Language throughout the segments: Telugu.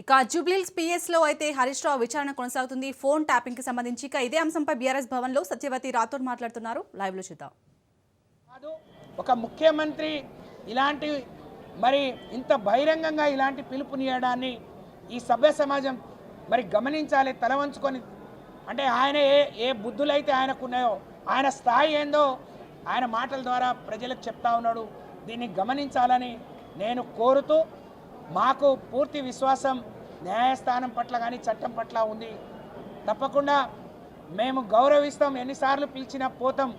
ఇక జూబ్లీల్స్ పీఎస్లో అయితే హరీష్ రావు విచారణ కొనసాగుతుంది. ఫోన్ ట్యాపింగ్కి సంబంధించి ఇక ఇదే అంశంపై బీఆర్ఎస్ భవన్లో సత్యవతి రాథోడ్ మాట్లాడుతున్నారు. లైవ్లో చూద్దాం. కాదు ఒక ముఖ్యమంత్రి ఇలాంటి మరి ఇంత బహిరంగంగా ఇలాంటి పిలుపునియడాన్ని ఈ సభ్య సమాజం మరి గమనించాలి తల వంచుకొని. అంటే ఆయన ఏ ఏ బుద్ధులైతే ఆయనకున్నాయో ఆయన స్థాయి ఏందో ఆయన మాటల ద్వారా ప్రజలకు చెప్తా ఉన్నాడు. దీన్ని గమనించాలని నేను కోరుతూ మాకు పూర్తి విశ్వాసం న్యాయస్థానం పట్ల కానీ చట్టం పట్ల ఉంది. తప్పకుండా మేము గౌరవిస్తాం ఎన్నిసార్లు పిలిచినా పోతాం.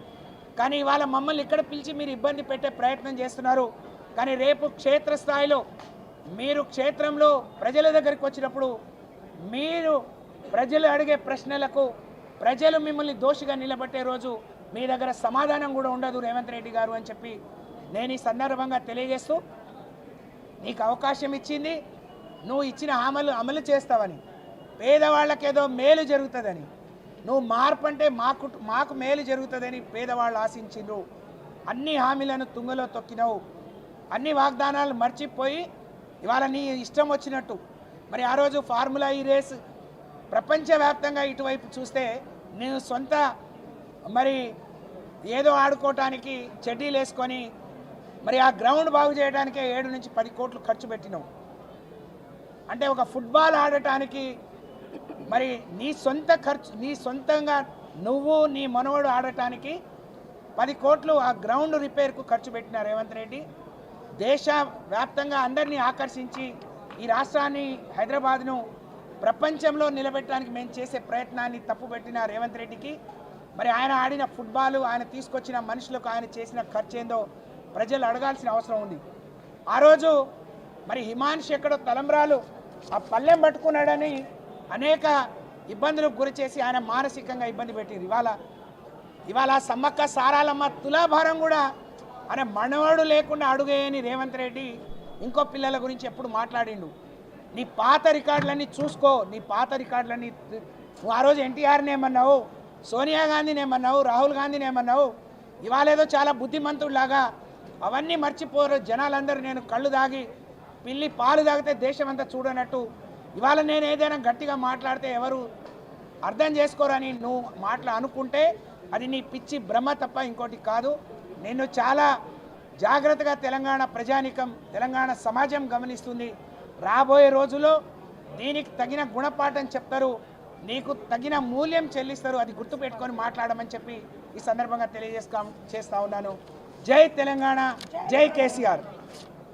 కానీ ఇవాళ మమ్మల్ని ఇక్కడ పిలిచి మీరు ఇబ్బంది పెట్టే ప్రయత్నం చేస్తున్నారు. కానీ రేపు క్షేత్రస్థాయిలో మీరు క్షేత్రంలో ప్రజల దగ్గరికి వచ్చినప్పుడు మీరు ప్రజలు అడిగే ప్రశ్నలకు ప్రజలు మిమ్మల్ని దోషిగా నిలబెట్టే రోజు మీ దగ్గర సమాధానం కూడా ఉండదు రేవంత్ రెడ్డి గారు అని చెప్పి నేను ఈ సందర్భంగా తెలియజేస్తూ నీకు అవకాశం ఇచ్చింది నువ్వు ఇచ్చిన అమలు అమలు చేస్తావని. పేదవాళ్ళకేదో మేలు జరుగుతుందని. నువ్వు మార్పు అంటే మాకు మాకు మేలు జరుగుతుందని పేదవాళ్ళు ఆశించిండ్రు. అన్ని హామీలను తుంగలో తొక్కినవు. అన్ని వాగ్దానాలు మర్చిపోయి ఇవాళ నీ ఇష్టం వచ్చినట్టు. మరి ఆ రోజు ఫార్ములా ఈ రేస్ ప్రపంచవ్యాప్తంగా ఇటువైపు చూస్తే నేను సొంత మరి ఏదో ఆడుకోవటానికి చెడ్డీలు వేసుకొని మరి ఆ గ్రౌండ్ బాగు చేయడానికే ఏడు నుంచి పది కోట్లు ఖర్చు పెట్టినావు అంటే ఒక ఫుట్బాల్ ఆడటానికి మరి నీ సొంత ఖర్చు నీ సొంతంగా నువ్వు నీ మనవడు ఆడటానికి పది కోట్లు ఆ గ్రౌండ్ రిపేర్కు ఖర్చు పెట్టిన రేవంత్ రెడ్డి. దేశ వ్యాప్తంగా అందరినీ ఆకర్షించి ఈ రాష్ట్రాన్ని హైదరాబాద్ను ప్రపంచంలో నిలబెట్టడానికి మేము చేసే ప్రయత్నాన్ని తప్పుపెట్టిన రేవంత్ రెడ్డికి. మరి ఆయన ఆడిన ఫుట్బాల్ ఆయన తీసుకొచ్చిన మనుషులకు ఆయన చేసిన ఖర్చు ఏందో ప్రజలు అడగాల్సిన అవసరం ఉంది. ఆ రోజు మరి హిమాన్ష్ ఎక్కడో తలంబ్రాలు ఆ పల్లెం పట్టుకున్నాడని అనేక ఇబ్బందులకు గురి చేసి ఆయన మానసికంగా ఇబ్బంది పెట్టింది. ఇవాళ ఇవాళ సమ్మక్క సారాలమ్మ తులాభారం కూడా ఆయన మనవాడు లేకుండా అడుగేయని రేవంత్ రెడ్డి ఇంకో పిల్లల గురించి ఎప్పుడు మాట్లాడిండు. నీ పాత రికార్డులన్నీ చూసుకో నీ పాత రికార్డులన్నీ నువ్వు ఆ రోజు ఎన్టీఆర్ని ఏమన్నావు సోనియా గాంధీని ఏమన్నావు రాహుల్ గాంధీని ఏమన్నావు? ఇవాళ ఏదో చాలా బుద్ధిమంతుడిలాగా అవన్నీ మర్చిపోరు. జనాలందరూ నేను కళ్ళు దాగి పిల్లి పాలు తాగితే దేశం అంతా చూడనట్టు. ఇవాళ నేను ఏదైనా గట్టిగా మాట్లాడితే ఎవరు అర్థం చేసుకోరని నువ్వు మాటలు అనుకుంటే అది నీ పిచ్చి భ్రమ తప్ప ఇంకోటి కాదు. నేను చాలా జాగ్రత్తగా తెలంగాణ ప్రజానికం తెలంగాణ సమాజం గమనిస్తుంది. రాబోయే రోజుల్లో దీనికి తగిన గుణపాఠం చెప్తారు. నీకు తగిన మూల్యం చెల్లిస్తారు. అది గుర్తుపెట్టుకొని మాట్లాడమని చెప్పి ఈ సందర్భంగా తెలియజేస్తా చేస్తా ఉన్నాను. జై తెలంగాణ జై కేసీఆర్.